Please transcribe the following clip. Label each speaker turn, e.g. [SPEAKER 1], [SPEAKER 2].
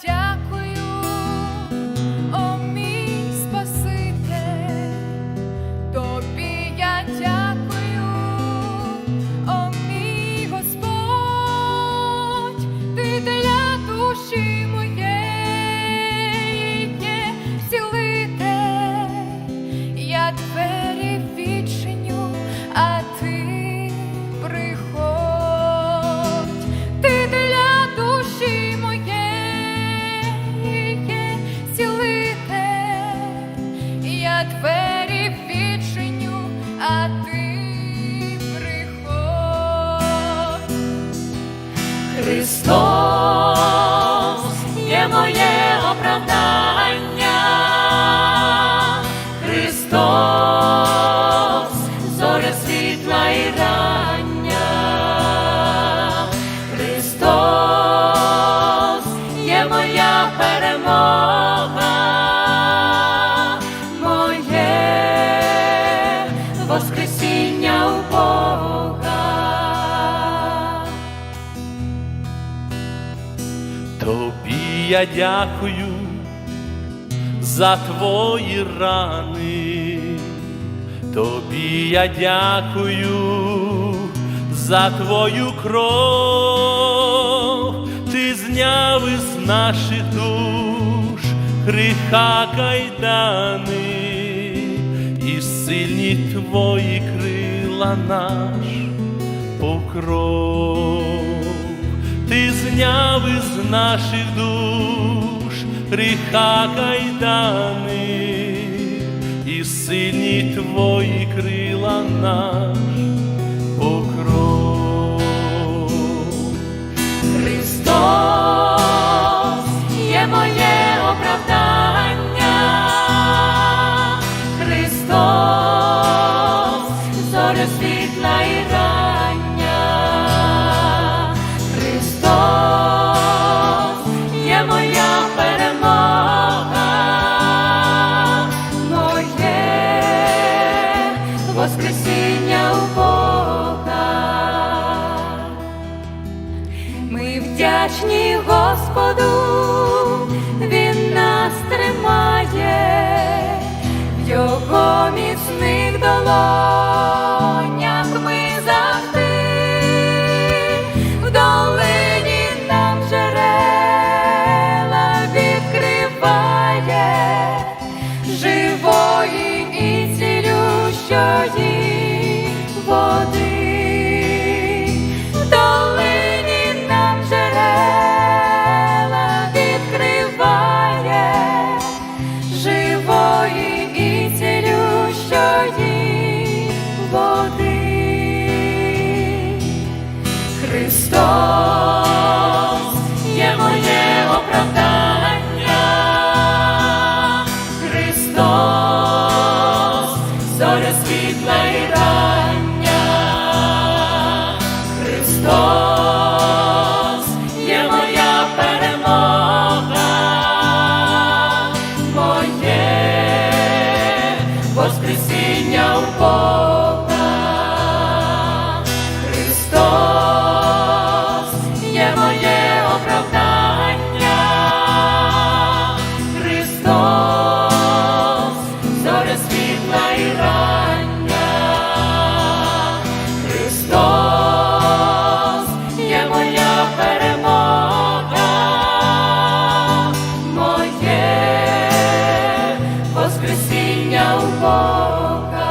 [SPEAKER 1] дякую,
[SPEAKER 2] Христос
[SPEAKER 3] Тобі я дякую за твої рани, тобі я дякую за твою кров, ти зняв із наших душ гріха кайдани, і сильні твої крила наш покров ти зняв із наших душ гріха кайдани, і сині твої крила наш
[SPEAKER 2] вдячні Господу, Він нас тримає в його міцних долонях. Ми завжди в долині нам джерела відкриває живої і цілющої 有過。